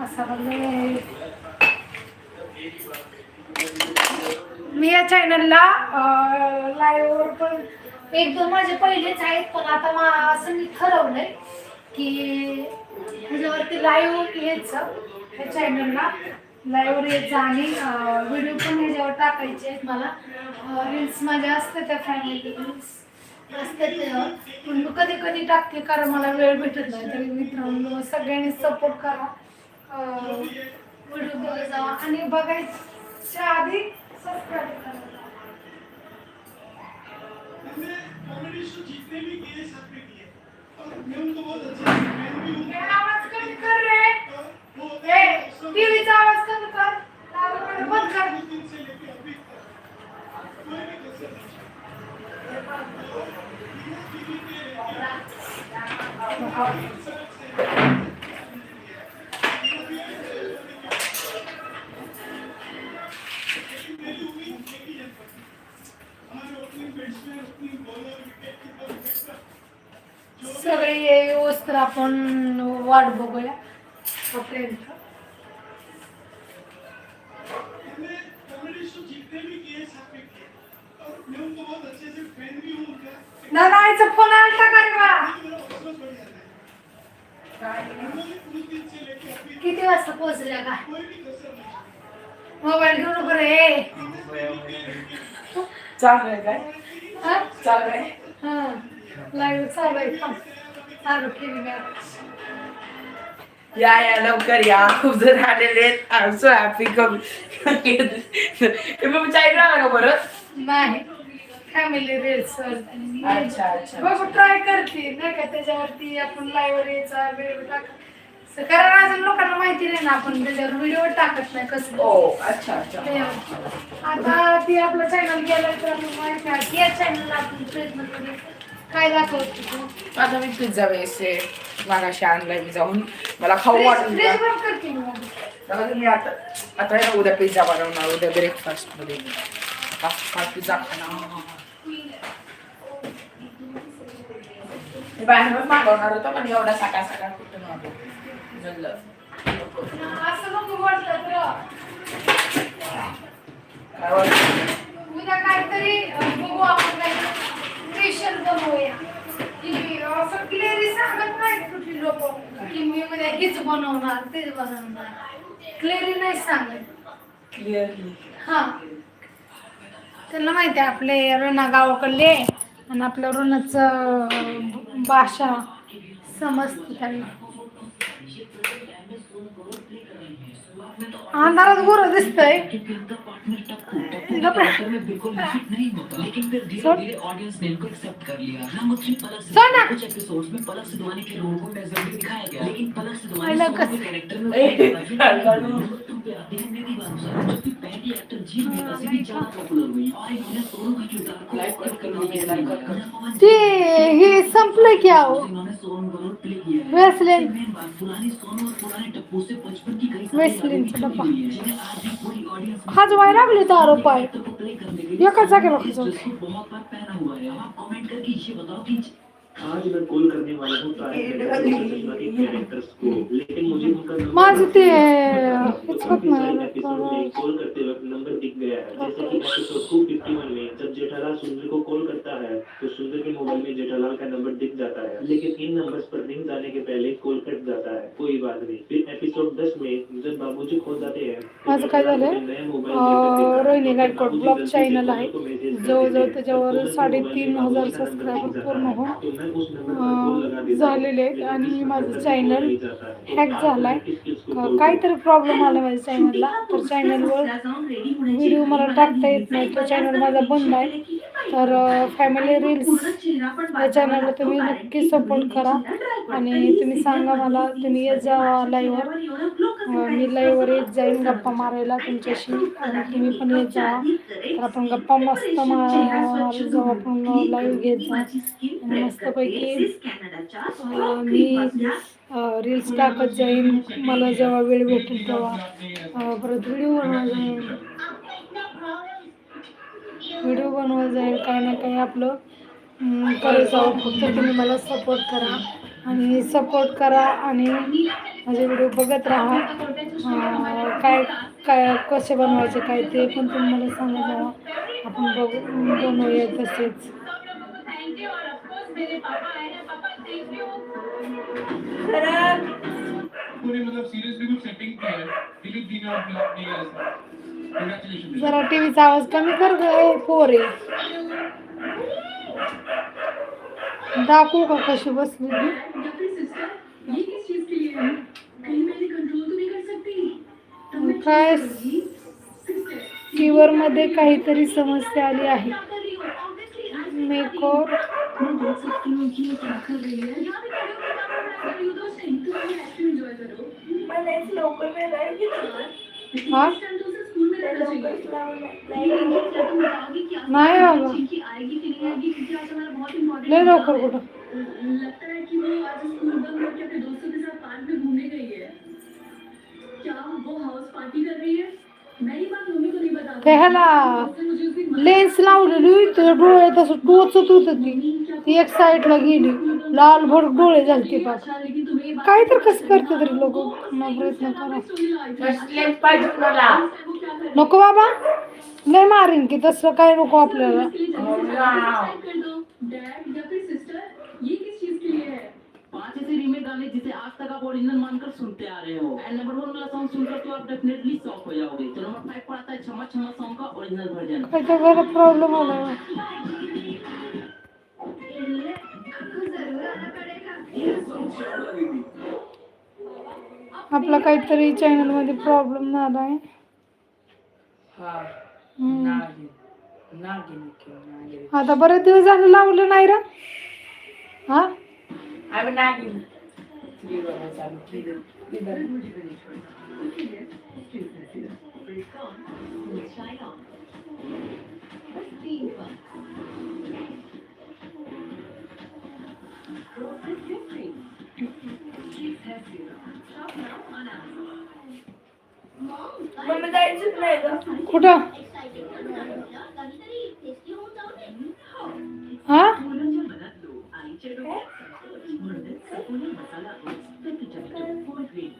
असा म्हणजे मी या चॅनलला लाईव्हवर पण एक दोन माझे पहिलेच आहेत पण आता मा असं मी ठरवलंय की ह्याच्यावरती लाईव्ह यायचं ह्या चॅनलला लाईव्हवर यायचं आणि व्हिडिओ पण ह्याच्यावर टाकायचे आहेत मला. रील्स माझ्या असतात त्या फॅमिली रील्स असतात पण मी कधी कधी टाकते कारण मला वेळ भेटत नाही. तरी मित्रांनो सगळ्यांनी सपोर्ट करा. व्हिडिओ बघत जावा आणि बघायच्या आधी सबस्क्राईब करा. हे। आवाज कमी कर रे टीव्हीचा आवाज सगळे व्यवस्थित आपण वाट बघूया. तोपर्यंत फोन आलता का रे बा? किती वाजता पोहोचल्या का? मोबाईल घेऊ नको रे. चालू आहे काय? हा? चालू आहे? हा. लाईव्ह चालू आहे. या या लवकर या. खूप जण आलेले आहेत. I so happy come. मग चाय राहा परत? नाही. फॅमिली रील्स अच्छा, अच्छा. बघू ट्राय करते. नाही का त्याच्यावरती आपण लाईव्ह यायचा व्हिडिओ टाकत कारण अजून लोकांना माहिती नाही ना आपण त्याच्यावर व्हिडिओ टाकत नाही कसं. ओ अच्छा अच्छा. आता ती आपलं चॅनल गेलं तर आपल्याला माहिती आहे या चॅनलला आपण प्रयत्न करू काय दाखवतो तू? आता मी पिझ्झा वेसे मागाशी आणलाय मी जाऊन. मला खाऊ वाटून फ्रीज करते मी. आता मी आता आता आहे ना उद्या पिझ्झा बनवणार उद्या ब्रेकफास्टमध्ये. फास्ट फास्ट पिझ्झा खाणार. मी मागवणार होतं पण एवढा सकाळ सकाळ कुठून मागवू काय वाटतं? उद्या काहीतरी बघू आपण काहीतरी स्पेशल बनवूया. की असं क्लिअरली सांगत नाही कुठली लोक की मी उद्या हेच बनवणार तेच बनवणार. क्लिअरली नाही सांगत. क्लिअरली हा. त्यांना माहिती आहे आपले रणा गावाकडले आणि आपल्या ऋणाचं भाषा समजते त्यांना. अंधारात गोरं दिसतंय. हैं ते हे? संपलं की प्ले किया है। वेस्लिन मेन बात पुरानी सोनू और पुराने टप्पू से बचपन की कई वेस्लिन डब्बा. ऑडियंस खाजवाय लागले तर आरोप आहे के बहुत बार पहना हुआ है। आप कमेंट करके ये बताओ कि आज मैं कॉल करने वाला हूँ कैरेक्टर्स को लेकिन मुझे उनका नंबर माझं में कॉल करते वक्त नंबर दिख गया है जैसे कि एपिसोड 251 में जब जेठालाल सुंदर को कॉल करता है. तो सुंदर के मोबाइल में जेठालाल का नंबर दिख जाता है. लेकिन इन नंबर्स पर रिंग जाने के पहले कॉल कट जाता है. कोई बात नहीं. फिर एपिसोड 10 में जब बाबूजी खो जाते हैं माझं काय झालंय? रोहिणी गायकवाड ब्लॉग चॅनल आहे. जवळजवळ। त्याच्यावर साडेतीन हजार सबस्क्रायबर पूर्ण है। होऊन। झालेले आहेत आणि माझं चॅनल हॅक झालाय. काहीतरी प्रॉब्लेम आला माझ्या चॅनलला तर चॅनलवर व्हिडिओ मला टाकता येत नाही. तो चॅनल माझा बंद आहे. तर फॅमिली रील्स या चॅनलला तुम्ही नक्की सपोर्ट करा. आणि तुम्ही सांगा मला तुम्ही येत जा लाईव्हवर मी लाईव्हवर येत जाईन गप्पा मारायला तुमच्याशी. आणि तुम्ही पण येत जा. तर आपण गप्पा मस्त मारत जाऊ. आपण लाईव्ह घेत जा. आणि मस्तपैकी मी रील्स टाकत जाईन. मला जेव्हा वेळ भेटेल तेव्हा. परत व्हिडिओ बनवा जाईन. व्हिडिओ बनवा जाईल काही ना काही आपलं करत जाऊ फक्त तुम्ही मला सपोर्ट करा. आणि सपोर्ट करा आणि माझे व्हिडिओ बघत राहा. काय काय कसे बनवायचे काय ते पण तुम्ही मला सांगा जावा आपण बघू बनवूया तसेच. पूरी मतलब सीरियसली कुछ सेटिंग की है दिलीप जी ने और ब्लॉक नहीं किया ऐसा कंग्रेचुलेशन जरा टीव्हीचा आवाज कमी कर ग ए, पोरे. दाखवू का कशी बसली ती? है? क्या? कीवर मध्ये काहीतरी समस्या आली आहे. क्या लवकर नाही? लवकर कुठं? लेन्स लावलेली तुझ्या डोळ्यात तसं टोचत होत ती. ती एक साईडला गेली. लाल भर डोळे झालते पाक बात काय तर कसं करते तरी लोक? प्रयत्न करा. नको बाबा. नाही मारीन की तसं काय नको आपल्याला. कर दो. डैड या फिर सिस्टर ये किस चीज के लिए है? पांच ऐसे रीमेक गाने जिसे आज तक आप ओरिजिनल मानकर सुनते आ रहे हो। एंड नंबर वन वाला सॉन्ग सुनकर तो आप डेफिनेटली शॉक हो जाओगे। तो नंबर फाइव पर आता है छमा छमा सॉन्ग का ओरिजिनल वर्जन आपला काहीतरी चॅनलमध्ये प्रॉब्लेम झाला आहे हा आता बरेच दिवस झालं लावलं नाही रा. हा? मम्मी जायचंच नाही कुठं? हा?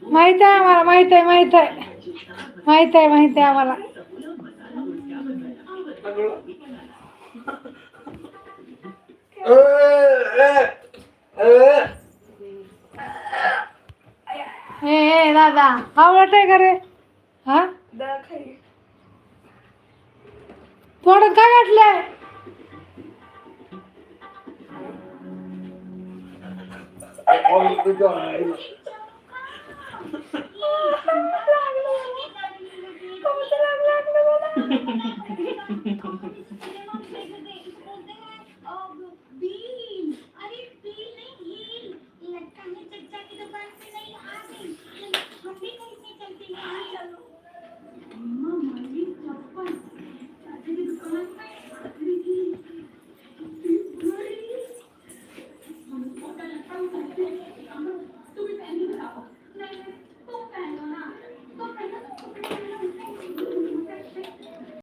माहीत आहे आम्हाला माहीत आहे माहीत आहे. माहीत आहे माहीत आहे आम्हाला. ए ए, दादा आवडत आहे का रे हा. तोंडात काय घातलंय.